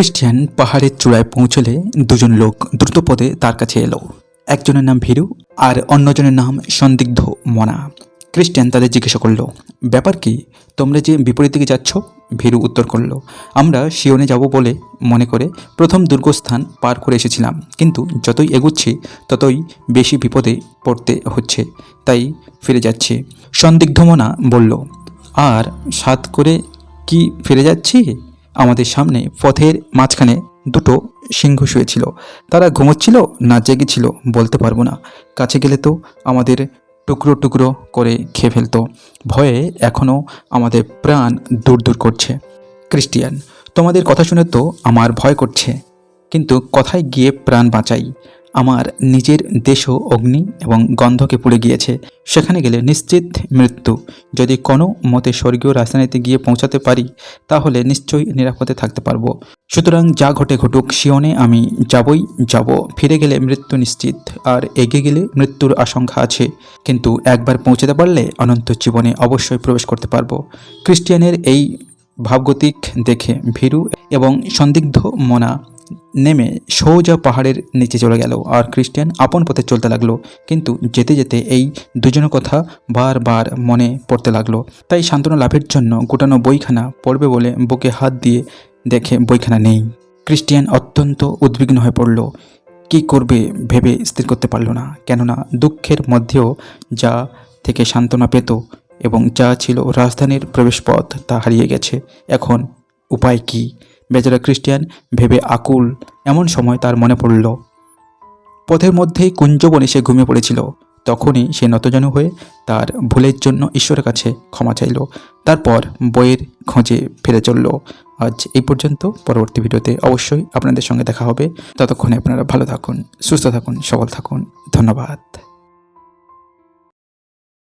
Christian পাহাড়ের চূড়ায় পৌঁছলে দুজন লোক দ্রুত পদে তার কাছে এলো। একজনের নাম ভীরু আর অন্যজনের নাম সন্দিগ্ধ মনা। খ্রিস্টিয়ান তাদের জিজ্ঞাসা করল, ব্যাপার কি? তোমরা যে বিপরীত দিকে যাচ্ছ? ভীরু উত্তর করল, আমরা শিওনে যাব বলে মনে করে প্রথম দুর্গস্থান পার করে এসেছিলাম, কিন্তু যতই এগুচ্ছি, ততই বেশি বিপদে পড়তে হচ্ছে, তাই ফিরে যাচ্ছি। সন্দিগ্ধ মনা বলল, আর সাত করে কি ফিরে যাচ্ছি? আমাদের সামনে পথের মাঝখানে দুটো সিংহ শুয়েছিল। তারা ঘুমোচ্ছিল, না জেগেছিল বলতে পারব না। কাছে গেলে তো আমাদের টুকরো টুকরো করে খেয়ে ফেলত। ভয়ে এখনও আমাদের প্রাণ দূর দূর করছে। ক্রিস্টিয়ান, তোমাদের কথা শুনে তো আমার ভয় করছে। কিন্তু কথায় গিয়ে প্রাণ বাঁচাই। আমার নিজের দেশও অগ্নি এবং গন্ধকে পুড়ে গিয়েছে। সেখানে গেলে নিশ্চিত মৃত্যু। যদি কোনো মতে স্বর্গীয় রাজধানীতে গিয়ে পৌঁছাতে পারি, তাহলে নিশ্চয়ই নিরাপদে থাকতে পারব। সুতরাং যা ঘটে ঘটুক শিওনে আমি যাবই যাব। ফিরে গেলে মৃত্যু নিশ্চিত, আর এগিয়ে গেলে মৃত্যুর আশঙ্কা আছে। কিন্তু একবার পৌঁছাতে পারলে অনন্ত জীবনে অবশ্যই প্রবেশ করতে পারব। খ্রিস্টিয়ানের এই ভাবগতিক দেখে ভীরু এবং সন্দিগ্ধ মনা নেমে সোজা পাহাড়ের নিচে চলে গেল আর খ্রিস্টিয়ান আপন পথে চলতে লাগল। কিন্তু যেতে যেতে এই দুজনের কথা বারবার মনে পড়তে লাগল। তাই সান্ত্বনা লাভের জন্য গোটানো বইখানা পড়বে বলে বুকে হাত দিয়ে দেখে বইখানা নেই। খ্রিস্টিয়ান অত্যন্ত উদ্বিগ্ন হয়ে পড়ল। কি করবে ভেবে স্থির করতে পারল না, কেননা দুঃখের মধ্যেও যা থেকে সান্ত্বনা পেত এবং যা ছিল রাজধানীর প্রবেশপথ তা হারিয়ে গেছে। এখন উপায় কি? বেচারা খ্রিস্টিয়ান ভেবে আকুল, এমন সময় তার মনে পড়ল, পথের মধ্যেই কুঞ্জবনে সে ঘুমিয়ে পড়েছিল। তখনই সে নতজানু হয়ে তার ভুলের জন্য ঈশ্বরের কাছে ক্ষমা চাইল। তারপর বইয়ের খোঁজে ফিরে চলল। আজ এই পর্যন্ত। পরবর্তী ভিডিওতে অবশ্যই আপনাদের সঙ্গে দেখা হবে। ততক্ষণে আপনারা ভালো থাকুন, সুস্থ থাকুন, সবল থাকুন। ধন্যবাদ।